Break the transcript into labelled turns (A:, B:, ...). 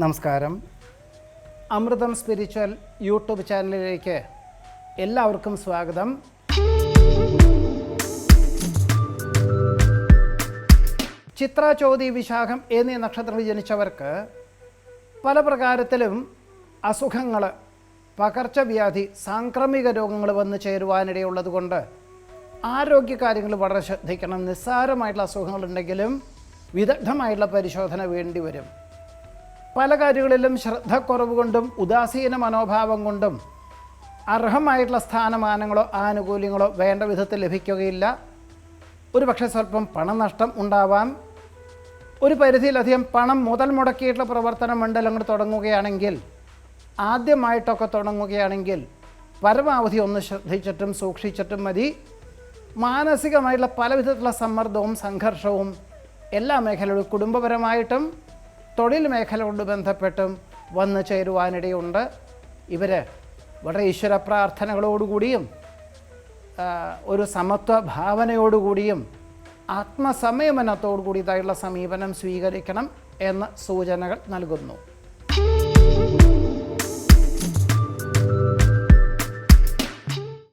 A: നമസ്കാരം. അമൃതം spiritual YouTube ചാനലിലേക്ക് എല്ലാവർക്കും സ്വാഗതം. ചിത്ര ചോതി വിശാഖം എന്നീ നക്ഷത്രത്തിൽ ജനിച്ചവർക്ക് പല പ്രകാരത്തിലും അസുഖങ്ങൾ പകർച്ചവ്യാധി സാംക്രമിക രോഗങ്ങൾ വന്നു ചേരുവാനിടയുള്ളത് കൊണ്ട് ആരോഗ്യകാര്യങ്ങൾ വളരെ ശ്രദ്ധിക്കണം. നിസ്സാരമായിട്ടുള്ള അസുഖങ്ങളുണ്ടെങ്കിലും വിദഗ്ധമായിട്ടുള്ള പരിശോധന വേണ്ടി വരും പല കാര്യങ്ങളിലും ശ്രദ്ധക്കുറവ് കൊണ്ടും ഉദാസീന മനോഭാവം കൊണ്ടും അർഹമായിട്ടുള്ള സ്ഥാനമാനങ്ങളോ ആനുകൂല്യങ്ങളോ വേണ്ട വിധത്തിൽ ലഭിക്കുകയില്ല. ഒരു പക്ഷേ സ്വല്പം പണനഷ്ടം ഉണ്ടാവാം. ഒരു പരിധിയിലധികം പണം മുതൽ മുടക്കിയിട്ടുള്ള പ്രവർത്തന മണ്ഡലങ്ങൾ തുടങ്ങുകയാണെങ്കിൽ ആദ്യമായിട്ടൊക്കെ തുടങ്ങുകയാണെങ്കിൽ പരമാവധി ഒന്ന് ശ്രദ്ധിച്ചിട്ടും സൂക്ഷിച്ചിട്ടും മതി. മാനസികമായിട്ടുള്ള പലവിധത്തിലുള്ള സമ്മർദ്ദവും സംഘർഷവും എല്ലാ മേഖലകളും കുടുംബപരമായിട്ടും തൊഴിൽ കൊണ്ട് ബന്ധപ്പെട്ടും വന്നു ചേരുവാനിടയുണ്ട്. ഇവർ വളരെ ഈശ്വര പ്രാർത്ഥനകളോടുകൂടിയും ഒരു സമത്വ ഭാവനയോടുകൂടിയും ആത്മസംയമനത്തോടു കൂടിയതായുള്ള സമീപനം സ്വീകരിക്കണം എന്ന സൂചനകൾ നൽകുന്നു.